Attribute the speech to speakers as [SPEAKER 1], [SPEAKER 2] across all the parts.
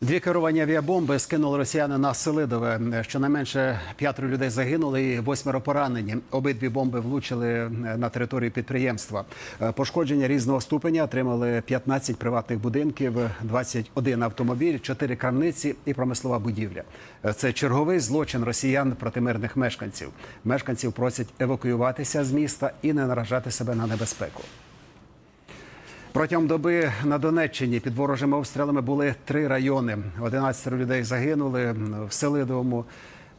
[SPEAKER 1] Дві керовані авіабомби скинули росіяни на Селидове. Щонайменше п'ятеро людей загинули і восьмеро поранені. Обидві бомби влучили на територію підприємства. Е, Пошкодження різного ступеня отримали 15 приватних будинків, 21 автомобіль, 4 крамниці і промислова будівля. Е, Це черговий злочин росіян проти мирних мешканців. Мешканців просять евакуюватися з міста і не наражати себе на небезпеку. Протягом доби на Донеччині під ворожими обстрілами були три райони. 11 людей загинули в Селидовому.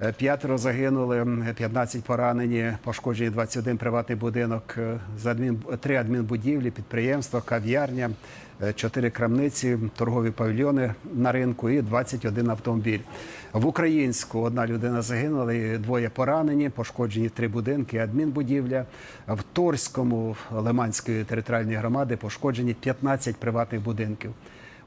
[SPEAKER 1] Е, П'ятеро загинули, 15 поранені, пошкоджені 21 приватний будинок, е, три адмінбудівлі, підприємства, кав'ярня, е, чотири крамниці, торгові павільйони на ринку і 21 автомобіль. В Українську одна людина загинула, двоє поранені, пошкоджені три будинки, адмінбудівля. В Торському Лиманської територіальної громади пошкоджені 15 приватних будинків.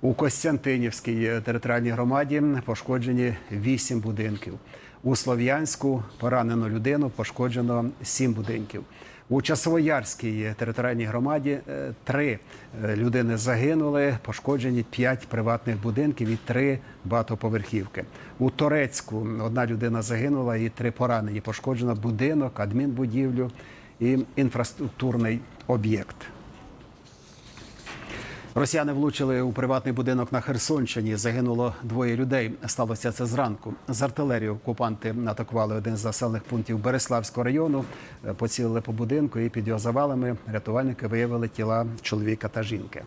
[SPEAKER 1] У Костянтинівській територіальній громаді пошкоджені 8 будинків. У Слов'янську поранено людину, пошкоджено 7 будинків. У Часовоярській територіальній громаді е, три е, людини загинули, пошкоджені 5 приватних будинків і 3 багатоповерхівки. У Торецьку одна людина загинула і 3 поранені. Пошкоджено будинок, адмінбудівлю і інфраструктурний об'єкт. Росіяни влучили у приватний будинок на Херсонщині. Загинуло двоє людей. Сталося це зранку. З артилерії окупанти атакували один з населених пунктів Береславського району. Е, Поцілили по будинку і під його завалами рятувальники виявили тіла чоловіка та жінки.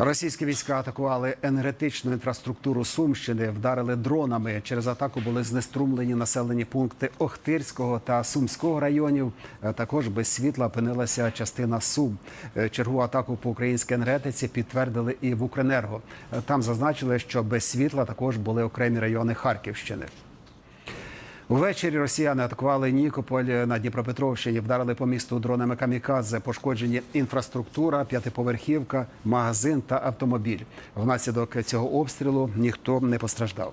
[SPEAKER 1] Російські війська атакували енергетичну інфраструктуру Сумщини, вдарили дронами. Через атаку були знеструмлені населені пункти Охтирського та Сумського районів. Е, Також без світла опинилася частина Сум. Е, Чергову атаку по українській енергетиці підтвердили і в Укренерго. Е, Там зазначили, що без світла також були окремі райони Харківщини. Увечері росіяни атакували Нікополь на Дніпропетровщині, вдарили по місту дронами камікадзе, пошкоджені інфраструктура, п'ятиповерхівка, магазин та автомобіль. Внаслідок цього обстрілу ніхто не постраждав.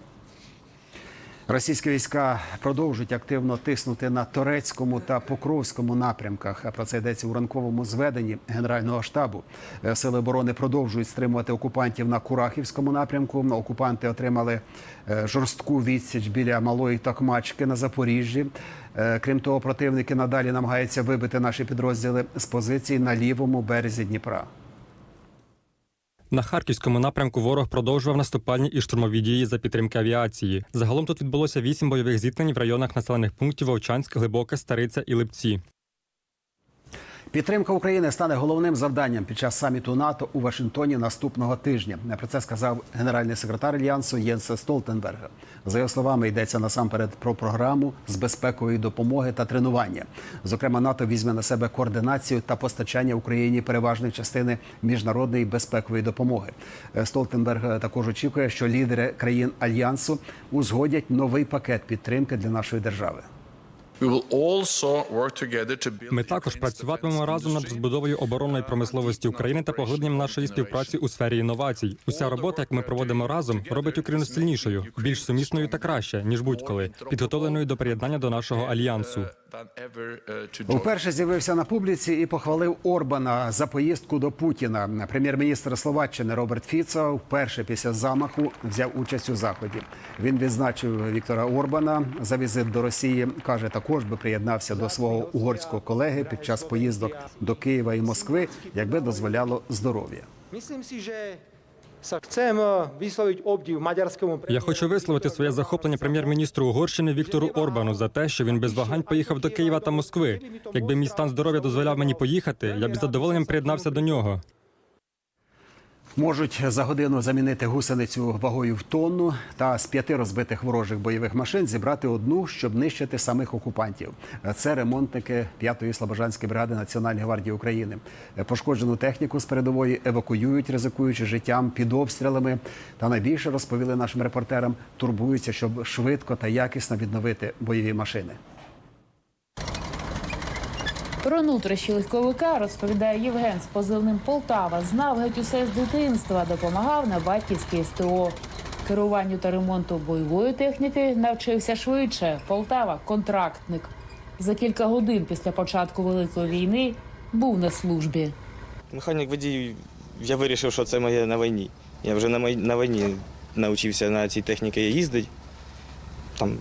[SPEAKER 1] Російські війська продовжують активно тиснути на Торецькому та Покровському напрямках. Про це йдеться у ранковому зведенні Генерального штабу. Е, Сили оборони продовжують стримувати окупантів на Курахівському напрямку. Окупанти отримали е, жорстку відсіч біля малої Токмачки на Запоріжжі. Е, Крім того, противники надалі намагаються вибити наші підрозділи з позицій на лівому березі Дніпра.
[SPEAKER 2] На харківському напрямку ворог продовжував наступальні і штурмові дії за підтримки авіації. Загалом тут відбулося вісім бойових зіткнень в районах населених пунктів Вовчанськ, Глибоке, Стариця і Липці.
[SPEAKER 1] Підтримка України стане головним завданням під час саміту НАТО у Вашингтоні наступного тижня. Про це сказав генеральний секретар альянсу Єнс Столтенберга. За його словами, йдеться насамперед про програму з безпекової допомоги та тренування. Зокрема, НАТО візьме на себе координацію та постачання Україні переважної частини міжнародної безпекової допомоги. Е, Столтенберг також очікує, що лідери країн альянсу узгодять новий пакет підтримки для нашої держави.
[SPEAKER 2] Ми також працюватимемо разом над розбудовою оборонної промисловості України та поглибленням нашої співпраці у сфері інновацій. Уся робота, яку ми проводимо разом, робить Україну сильнішою, більш сумісною та краще ніж будь-коли, підготовленою до приєднання до нашого альянсу.
[SPEAKER 3] uh, join.
[SPEAKER 1] Вперше з'явився на публіці і похвалив Орбана за поїздку до Путіна. Прем'єр-міністр Словаччини Роберт Фіцо вперше після замаху взяв участь у заході. Він відзначив Віктора Орбана за візит до Росії. каже, також би приєднався до свого угорського колеги під час поїздок до Києва і Москви, якби дозволяло здоров'я.
[SPEAKER 2] Я хочу висловити своє захоплення прем'єр-міністру Угорщини Віктору Орбану за те, що він без вагань поїхав до Києва та Москви. Якби мій стан здоров'я дозволяв мені поїхати, я б із задоволенням приєднався до нього.
[SPEAKER 1] Можуть за годину замінити гусеницю вагою в тонну та з п'яти розбитих ворожих бойових машин зібрати одну, щоб нищити самих окупантів. Це ремонтники 5-ї Слобожанської бригади Національної гвардії України. Пошкоджену техніку з передової евакуюють, ризикуючи життям під обстрілами. Та найбільше розповіли нашим репортерам, турбуються, щоб швидко та якісно відновити бойові машини.
[SPEAKER 4] Про нутрощі легковика розповідає Євген з позивним Полтава. Знав геть усе з дитинства, допомагав на батьківській СТО. Керуванню та ремонту бойової техніки навчився швидше. Полтава контрактник. За кілька годин після початку великої війни був на службі.
[SPEAKER 5] Механік водій, я вирішив, що це моє на війні. Я вже на, май- на війні навчився на цій техніці їздити. Там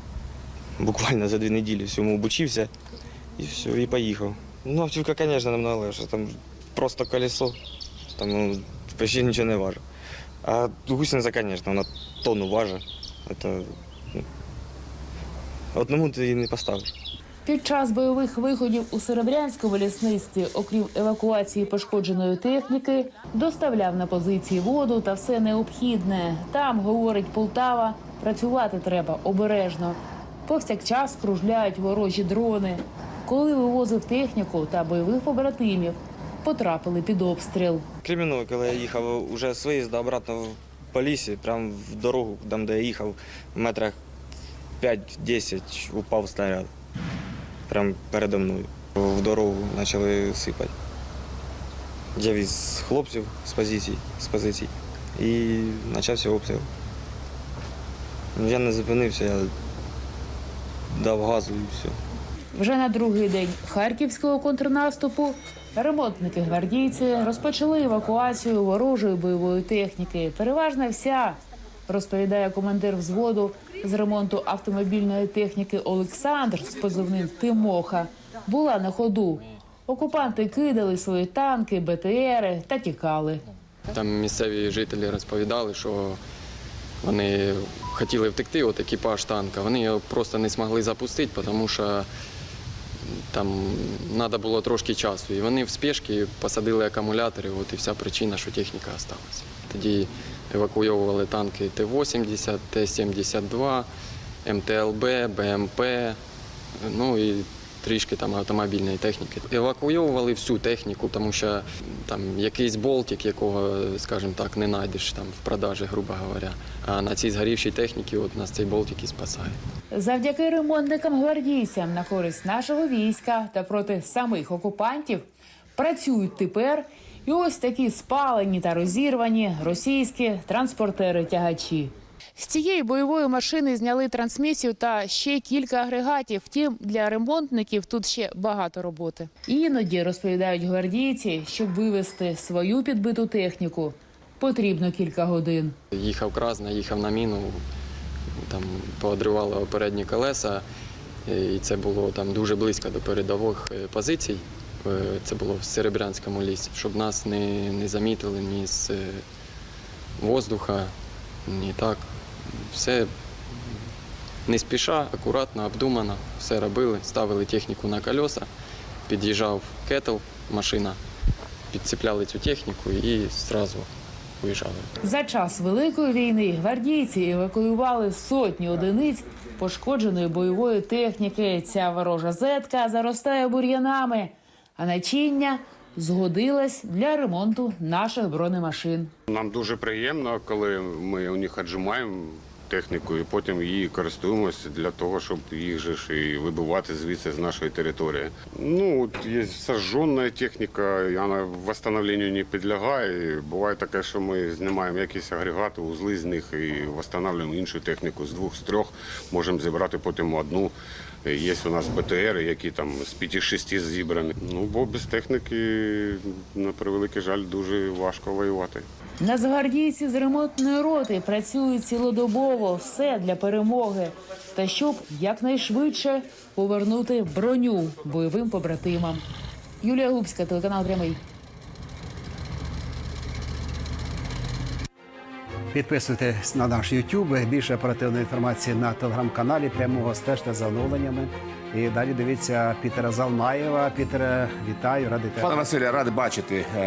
[SPEAKER 5] буквально за дві неділі всьому обучився і все, і поїхав. Ну, автівка, звісно, намного легше. Там просто колесо, там ну, нічого не важить. А гусениця, звісно, вона тонну важить. Це, ну, одному ти її не поставиш.
[SPEAKER 4] Під час бойових виходів у Серебрянському лісництві, окрім евакуації пошкодженої техніки, доставляв на позиції воду та все необхідне. Там, говорить Полтава, працювати треба обережно. Повсякчас кружляють ворожі дрони. Коли вивозив техніку та бойових побратимів, потрапили під обстріл.
[SPEAKER 5] Кремінно, коли я їхав уже з виїзду обратно в- по лісі, прямо в дорогу, там, де я їхав, в метрах 5-10 упав снаряд. Прямо передо мною. В дорогу почали сипати. Я віз хлопців з позицій, з позицій і почався обстріл. Я не зупинився, я дав газу і все.
[SPEAKER 4] Вже на другий день харківського контрнаступу ремонтники гвардійці розпочали евакуацію ворожої бойової техніки. Переважна вся, розповідає командир взводу з ремонту автомобільної техніки Олександр з позивним Тимоха, була на ходу. Окупанти кидали свої танки, БТРи та тікали.
[SPEAKER 6] Там місцеві жителі розповідали, що вони хотіли втекти, от екіпаж танка. Вони його просто не змогли запустити, тому що там треба було трошки часу. І вони в спешці посадили акумулятори, от і вся причина, що техніка залишилася. Тоді евакуйовували танки Т-80, Т-72, МТЛБ, БМП, ну і трішки там автомобільної техніки. Евакуйовували всю техніку, тому що там якийсь болтик, якого, скажімо так, не знайдеш там в продажі, грубо говоря. А на цій згорівшій техніці от нас цей болтик і спасає.
[SPEAKER 4] Завдяки ремонтникам гвардійцям на користь нашого війська та проти самих окупантів працюють тепер і ось такі спалені та розірвані російські транспортери-тягачі. З цієї бойової машини зняли трансмісію та ще кілька агрегатів. Втім, для ремонтників тут ще багато роботи. Іноді розповідають гвардійці, щоб вивезти свою підбиту техніку, потрібно кілька годин.
[SPEAKER 6] Їхав крас, наїхав на міну, там поодривало передні колеса, і це було там дуже близько до передових е, позицій. Е, Це було в Серебрянському лісі, щоб нас не, не замітили ні з е, воздуха, ні так. Все не спіша, акуратно, обдумано, все робили, ставили техніку на колеса, під'їжджав кетл, машина, підцепляли цю техніку і одразу уїжджали.
[SPEAKER 4] За час великої війни гвардійці евакуювали сотні одиниць пошкодженої бойової техніки. Ця ворожа зетка заростає бур'янами, а начиння згодилась для ремонту наших бронемашин.
[SPEAKER 7] Нам дуже приємно, коли ми у них віджимаємо техніку і потім її користуємося для того, щоб їх же ж і вибивати звідси з нашої території. Ну, от є сожжена техніка, вона восстановленню не підлягає. Буває таке, що ми знімаємо якісь агрегати, узли з них і встановлюємо іншу техніку з двох, з трьох. Можемо зібрати потім одну. Є у нас БТР, які там з 5-6 зібрані. Ну, бо без техніки, на превеликий жаль, дуже важко воювати.
[SPEAKER 4] Нацгвардійці з ремонтної роти працюють цілодобово, все для перемоги. Та щоб якнайшвидше повернути броню бойовим побратимам. Юлія Губська, телеканал Прямий.
[SPEAKER 1] Підписуйтесь на наш YouTube. Більше оперативної інформації на телеграм-каналі. Прямого стежте за оновленнями. І далі дивіться Пітера Залмаєва. Пітере, вітаю, радий тебе.
[SPEAKER 8] Пане Василя, радий бачити.